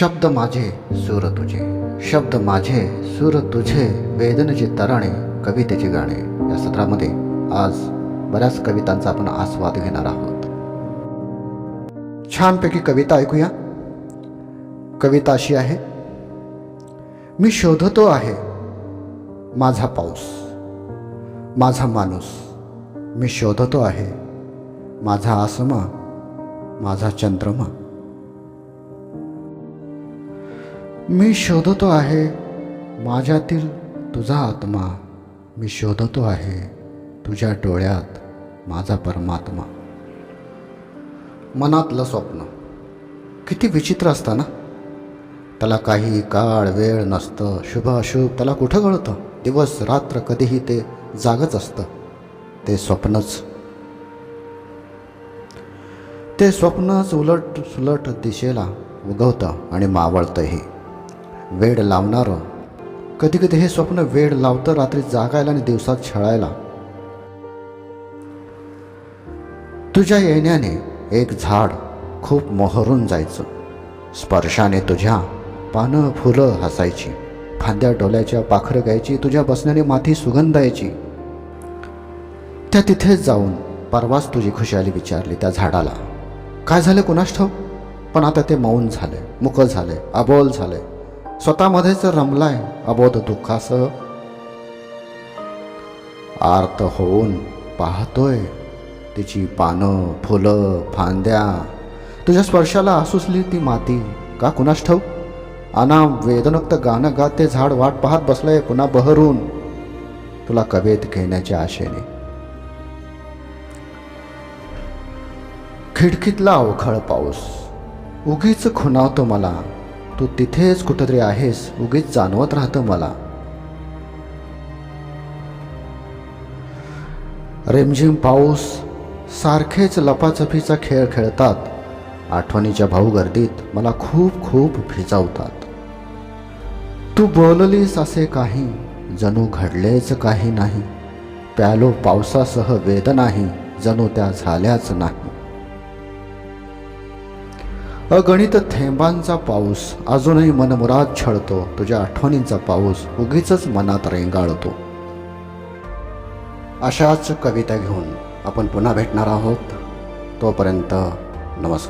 शब्द माझे सूर तुझे. शब्द माझे सूर तुझे वेदनेचे तराणे कवितेचे गाणे. या सत्रामध्ये आज बऱ्याच कवितांचा आपण आस्वाद घेणार आहोत. छानपैकी कविता ऐकूया. कविता अशी आहे मी शोधतो आहे माझा पाऊस माझा माणूस. मी शोधतो आहे माझा आसमा माझा चंद्रमा. मी शोधतो आहे. माझ्यातील तुझा आत्मा मी शोधतो आहे. तुझ्या डोळ्यात माझा परमात्मा. मनातलं स्वप्न. किती विचित्र असतं ना? त्याला काही काळ वेळ नसतं. शुभ अशुभ त्याला कुठं कळतं दिवस रात्र कधीही ते जागच असतं. ते स्वप्नच. ते स्वप्नच उलट सुलट दिशेला उगवतं आणि मावळतंही. वेड लावणारं. कधी कधी हे स्वप्न वेड लावतं रात्री जागायला आणि दिवसात छळायला. तुझ्या येण्याने एक झाड खूप मोहरून जायचं. स्पर्शाने तुझ्या पानं फुलं हसायची. फांद्या डोल्याच्या पाखरं गायची. तुझ्या बसण्याने माती सुगंध यायची. त्या तिथेच जाऊन परवाच तुझी खुशाली विचारली त्या झाडाला. काय झालं कुणास ठाऊक? पण आता ते मौन झाले मुकं झाले अबोल झालं स्वतःमध्येच रमलाय अबोध दुःखासह. आर्त होऊन पाहतोय तिची पानं फुलं फांद्या. तुझ्या स्पर्शाला आसुसली ती माती. का कुणास ठाऊक? आना वेदनक्त गाणं गात ते झाड वाट पाहत बसलंय पुन्हा बहरून. तुला कवेत घेण्याच्या आशेने. खिडकीतला अवखळ पाऊस. उगीच खुणावतो मला. तू तिथेच कुठंतरी आहेस उगीच जाणवत राहतं मला. रिमझिम पाऊस सारखेच लपाछपीचा खेळ खेळतात. आठवणीच्या भाऊ गर्दीत मला खूप खूप भिजावतात. तू बोललीस असे काही जणू घडलेच काही नाही. प्यालो पावसासह वेदनाही जणू त्या झाल्याच नाही. अगणित थेंबांचा पाऊस. अजूनही मनमुराद छळतो. तुझ्या आठवणींचा पाऊस उगीच मनात रेंगाळतो. अशाच कविता घेऊन आपण पुन्हा भेटणार आहोत. तोपर्यंत नमस्कार.